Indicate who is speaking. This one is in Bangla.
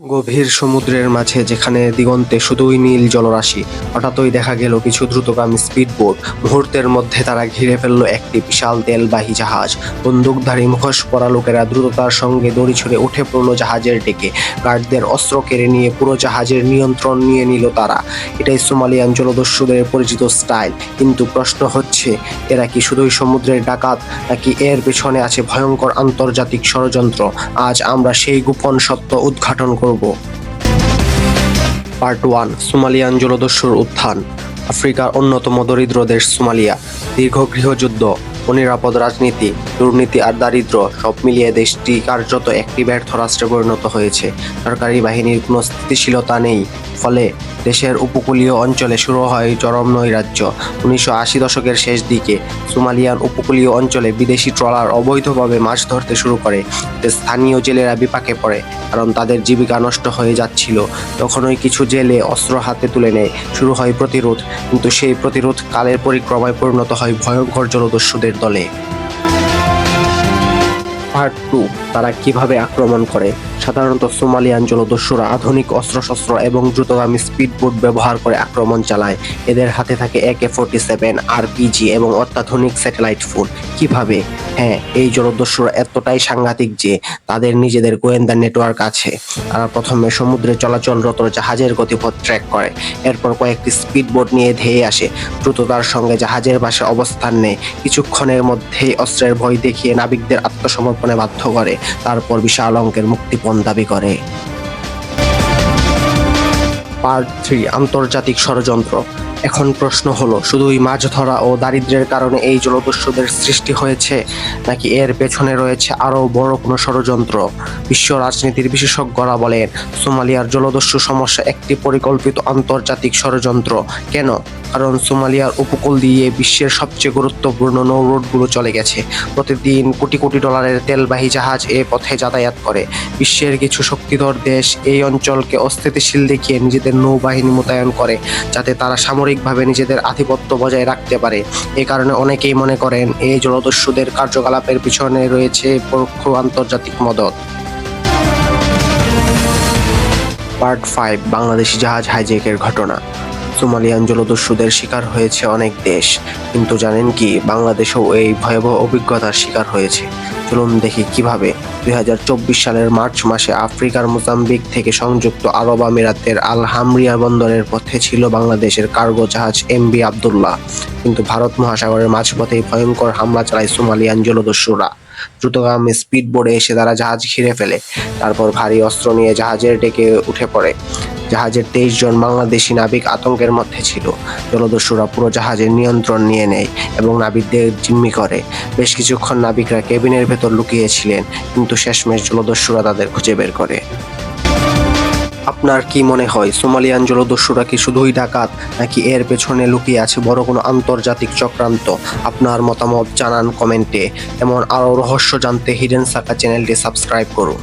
Speaker 1: গভীর সমুদ্রের মাঝে যেখানে দিগন্তে শুধুই নীল জলরাশি, হঠাৎই দেখা গেল কিছু দ্রুতগামী স্পিডবোট। মুহূর্তের মধ্যে তারা ঘিরে ফেলল একটি বিশাল তেলবাহী জাহাজ। বন্দুকধারী মুখোশ পরা লোকেরা দ্রুততার সঙ্গে দড়ি ছুড়ে উঠে পড়ল জাহাজের ডেকে। গার্ডদের অস্ত্র কেড়ে নিয়ে পুরো জাহাজের নিয়ন্ত্রণ নিয়ে নিল তারা। এটাই সোমালিয়ান জলদস্যুদের পরিচিত স্টাইল। কিন্তু প্রশ্ন হচ্ছে, এরা কি শুধুই সমুদ্রের ডাকাত, নাকি এর পেছনে আছে ভয়ঙ্কর আন্তর্জাতিক ষড়যন্ত্র? আজ আমরা সেই গোপন সত্য উদ্ঘাটন করব। পার্ট ওয়ান সোমালিয়ান জলদস্যুর উত্থান। আফ্রিকার অন্যতম দরিদ্র দেশ সোমালিয়া। দীর্ঘ গৃহযুদ্ধ অনিরাপদ রাজনীতি, দুর্নীতি আর দারিদ্র সব মিলিয়ে দেশটি কার্যত একটি ব্যর্থ রাষ্ট্রে পরিণত হয়েছে। সরকারি বাহিনীর কোনো স্থিতিশীলতা নেই। ফলে দেশের উপকূলীয় অঞ্চলে শুরু হয় চরম নৈরাজ্য। উনিশশো আশি দশকের শেষ দিকে সোমালিয়ান উপকূলীয় অঞ্চলে বিদেশি ট্রলার অবৈধভাবে মাছ ধরতে শুরু করে। স্থানীয় জেলেরা বিপাকে পড়ে, কারণ তাদের জীবিকা নষ্ট হয়ে যাচ্ছিল। তখনই কিছু জেলে অস্ত্র হাতে তুলে নেয়, শুরু হয় প্রতিরোধ। কিন্তু সেই প্রতিরোধ কালের পরিক্রমায় পরিণত হয় ভয়ঙ্কর জলদস্যুদের দলে। পার্ট টু, তারা কীভাবে আক্রমণ করে? সাধারণত সোমালিয়ান জলদস্যুরা আধুনিক অস্ত্রশস্ত্র এবং দ্রুতগামী স্পিডবোট ব্যবহার করে আক্রমণ চালায়। এদের হাতে থাকে একে ফোর্টি সেভেন আরপিজি এবং অত্যাধুনিক স্যাটেলাইট ফোন। কীভাবে? হ্যাঁ এই জলদস্যুরা এতটাই সাংঘাতিক যে তাদের নিজেদের গোয়েন্দা নেটওয়ার্ক আছে। তারা প্রথমে সমুদ্রে চলাচলরত জাহাজের গতিপথ ট্র্যাক করে, এরপর কয়েকটি স্পিডবোট নিয়ে ধেয়ে আসে। দ্রুততার সঙ্গে জাহাজের পাশে অবস্থান নেয়। কিছুক্ষণের মধ্যেই অস্ত্রের ভয় দেখিয়ে নাবিকদের আত্মসমর্পণে বাধ্য করে। তারপর বিশাল অঙ্কের মুক্তিপণ দাবি করে। পার্ট থ্রি, আন্তর্জাতিক ষড়যন্ত্র। এখন প্রশ্ন হলো, শুধুই মাছ ধরা ও দারিদ্র্যের কারণে এই জলদস্যুদের সৃষ্টি হয়েছে, নাকি এর পেছনে রয়েছে আরও বড় কোনো ষড়যন্ত্র? বিশ্ব রাজনীতির বিশেষজ্ঞরা বলেন, সোমালিয়ার জলদস্যু সমস্যা একটি পরিকল্পিত আন্তর্জাতিক ষড়যন্ত্র। কেন? কারণ সোমালিয়ার উপকূল দিয়ে বিশ্বের সবচেয়ে গুরুত্বপূর্ণ নৌ রুটগুলো চলে গেছে। প্রতিদিন কোটি কোটি ডলারের তেলবাহী জাহাজ এ পথে যাতায়াত করে। বিশ্বের কিছু শক্তিধর দেশ এই অঞ্চলকে অস্থিতিশীল দেখিয়ে নিজেদের নৌবাহিনী মোতায়েন করে, যাতে তারা সামরিকভাবে নিজেদের আধিপত্য বজায় রাখতে পারে। এ কারণে অনেকেই মনে করেন, এই জলদস্যুদের কার্যকলাপের পিছনে রয়েছে পরোক্ষ আন্তর্জাতিক মদত। পার্ট ফাইভ, বাংলাদেশি জাহাজ হাইজেকের ঘটনা। সোমালিয়ান জলদস্যুদের শিকার হয়েছে অনেক দেশ। কিন্তু জানেন কি, বাংলাদেশও এই ভয়াবহ অভিজ্ঞতার শিকার হয়েছে। চলুন দেখি কীভাবে দু হাজার চব্বিশ সালের মার্চ মাসে আফ্রিকার মোজাম্বিক থেকে সংযুক্ত আরব আমিরাতের আল হামরিয়া বন্দরের পথে ছিল বাংলাদেশের কার্গো জাহাজ এমবি আবদুল্লাহ। কিন্তু ভারত মহাসাগরের মাঝপথেই ভয়ঙ্কর হামলা চালায় সোমালিয়ান জলদস্যুরা। দ্রুতগামী স্পিডবোর্ডে এসে তারা জাহাজ ঘিরে ফেলে, তারপর ভারী অস্ত্র নিয়ে জাহাজের ডেকে উঠে পড়ে। জাহাজের তেইশ জন বাংলাদেশি নাবিক আতঙ্কের মধ্যে ছিল। জলদস্যুরা পুরো জাহাজের নিয়ন্ত্রণ নিয়ে নেয় এবং নাবিকদের জিম্মি করে। বেশ কিছুক্ষণ নাবিকরা কেবিনের ভেতর লুকিয়েছিলেন, কিন্তু শেষমেশ জলদস্যুরা তাদের খুঁজে বের করে। আপনার কি মনে হয়, সোমালিয়ান জলদস্যুরা কি শুধুই ডাকাত, নাকি এর পেছনে লুকিয়ে আছে বড় কোনো আন্তর্জাতিক চক্রান্ত? আপনার মতামত জানান কমেন্টে। এমন আরও রহস্য জানতে হিডেন সাকা চ্যানেলটি সাবস্ক্রাইব করুন।